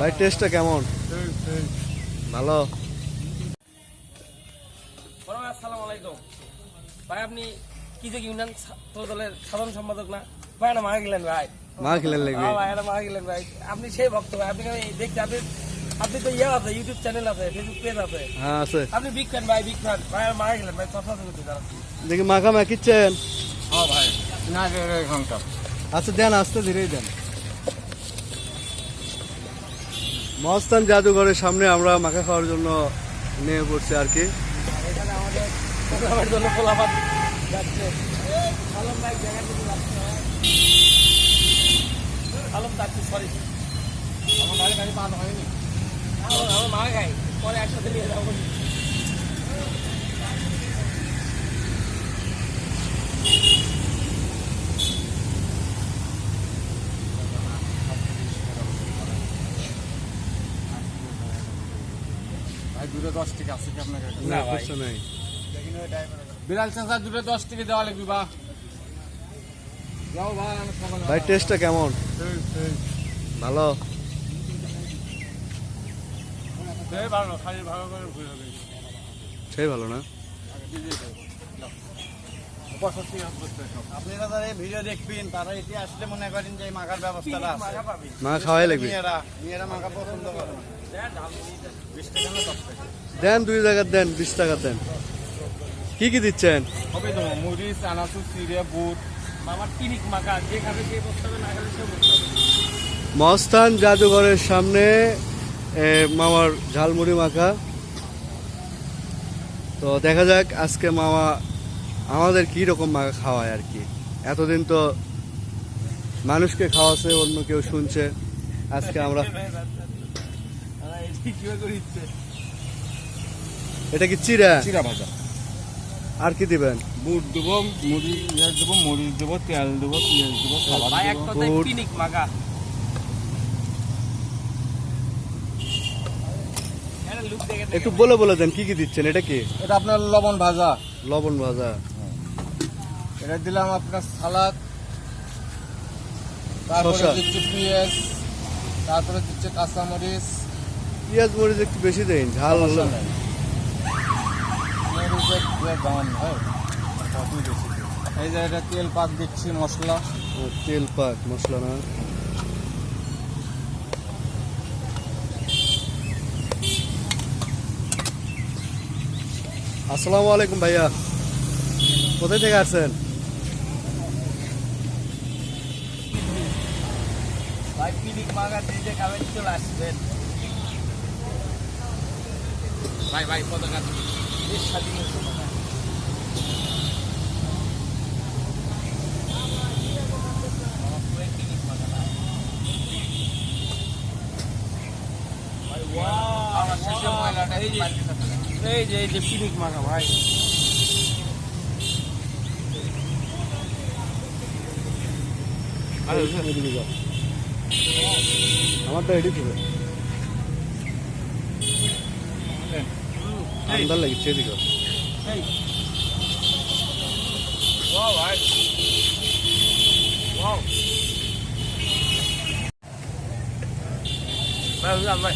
ভাই টেস্টটা কেমন? ভালো। আসসালামু আলাইকুম। ভাই আপনি কি যে ইউনিয়ন ছাত্র দলের সাধারণ সম্পাদক না? ভাই মারা গেলেন ভাই। মা খেলেন লাগবে হ্যাঁ ভাই এটা মারা গেলেন ভাই। আপনি সেই ভক্ত ভাই আপনি দেখতে আপনি আপনি তো ইয়ে আছে ইউটিউব চ্যানেল আছে ফেসবুক পেজ আছে। হ্যাঁ আছে। আপনি বিগ ফ্যান ভাই বিগ ফ্যান ভাই মারা গেলেন ভাই কথা দেখি মাখা মাখিচ্ছেন? হ্যাঁ ভাই না ঘণ্টা আচ্ছা দেন আস্তে ধীরেই দেন। মহস্তান জাদুঘরের সামনে আমরা মাখা খাওয়ার জন্য নিয়ে পড়ছি আর কি। সরি আমার মা খাই পরে একসাথে নিয়ে যাব। ভাই দুটো দশ টাকা আছে কি আপনার কাছে? না কিছু নাই। বিড়াল চাষা দুটো দশ টাকা দেওয়া লাগবে বা। যাও ভাই ভাই টেস্টটা কেমন? ভালো? ভালো খালি ভালো করে সেই ভালো না। আপনারা যারা এই ভিডিও দেখবেন তারা এটি আসলে মনে করেন যে এই মাখার ব্যবস্থাটা আছে। মারা খাওয়াই লাগবে। মেয়েরা মেয়েরা মাখা পছন্দ করে দেন দুই জায়গা দেন বিশ টাকা দেন। কি কি দিচ্ছেন? হবে তো মুড়ি চানাচুর বুট। মামার মাখা যে খাবে যে বসতে না খাবে সে বসতে হবে। জাদুঘরের সামনে এ, মামার ঝালমুড়ি মাখা। তো দেখা যাক আজকে মামা আমাদের কি রকম খাওয়ায় আর কি? এতদিন তো মানুষকে খাওয়াছে অন্য কেউ শুনছে। আজকে আমরা এটা কি চিরা চিরা ভাজা। আর কি দিবেন? বুট দেবো মুড়ি ইয়ে দেবো মুড়ি দেবো তেল দেবো পেঁয়াজ দেবো দেখে একটু বলে বলে দেন কি কি দিচ্ছেন? এটা কি? এটা আপনার লবণ ভাজা। লবণ ভাজা। এটা দিলাম আপনার সালাদ তারপরে। দিচ্ছে পেঁয়াজ তারপরে দিচ্ছে কাঁচামরিচ পেঁয়াজ মরিচ একটু বেশি দেন ঝাল নেই। দাম হয়। এই যে এটা তেল পাক দিচ্ছি মশলা তেল পাক মশলা না আসসালামু আলাইকুম ভাইয়া কোথায় থেকে আসছেন ভাই পিনিক মাখা যে যে খাবেন চলে আসবেন। ভাই ভাই পতাকা বেশ স্বাধীন wow, এই যে- এই যে পিনিক মাখা ভাই। এদিকে যাও। আমারটা এডি ছিল ঠান্ডা লাগছে এদিকে এই wow ভাই wow ভাই